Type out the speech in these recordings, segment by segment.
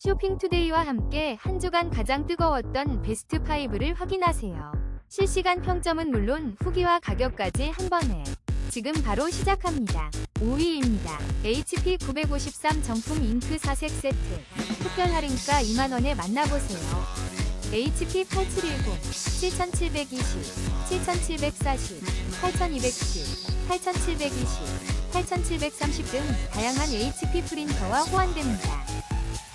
쇼핑투데이와 함께 한 주간 가장 뜨거웠던 베스트 5를 확인하세요. 실시간 평점은 물론 후기와 가격까지 한 번에 지금 바로 시작합니다. 5위입니다. HP 953 정품 잉크 4색 세트. 특별 할인가 2만원에 만나보세요. HP 8710, 7720, 7740, 8210, 8720, 8730 등 다양한 HP 프린터와 호환됩니다.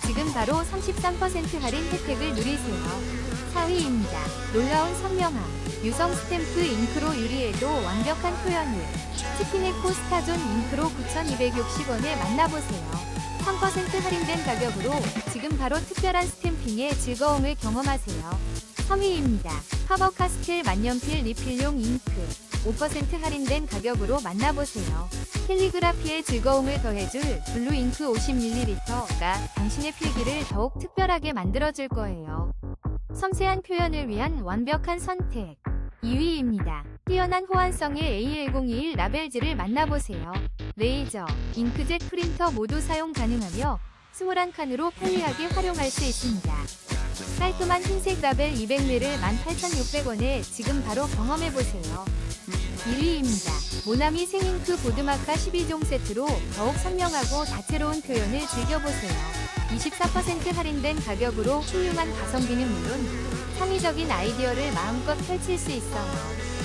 지금 바로 33% 할인 혜택을 누리세요. 4위입니다. 놀라운 선명함. 유성 스탬프 잉크로 유리에도 완벽한 표현을. 스피네코 스타존 잉크로 9,260원에 만나보세요. 3% 할인된 가격으로 지금 바로 특별한 스탬핑의 즐거움을 경험하세요. 3위입니다. 파버카스텔 만년필 리필용 잉크. 5% 할인된 가격으로 만나보세요. 캘리그라피의 즐거움을 더해줄 블루 잉크 50ml가 당신의 필기를 더욱 특별하게 만들어줄 거예요. 섬세한 표현을 위한 완벽한 선택. 2위입니다. 뛰어난 호환성의 A1021 라벨즈를 만나보세요. 레이저, 잉크젯 프린터 모두 사용 가능하며 21칸으로 편리하게 활용할 수 있습니다. 깔끔한 흰색 라벨 200매를 18,600원에 지금 바로 경험해보세요. 1위입니다. 모나미 생잉크 보드마카 12종 세트로 더욱 선명하고 다채로운 표현을 즐겨보세요. 24% 할인된 가격으로 훌륭한 가성비는 물론 창의적인 아이디어를 마음껏 펼칠 수 있어요.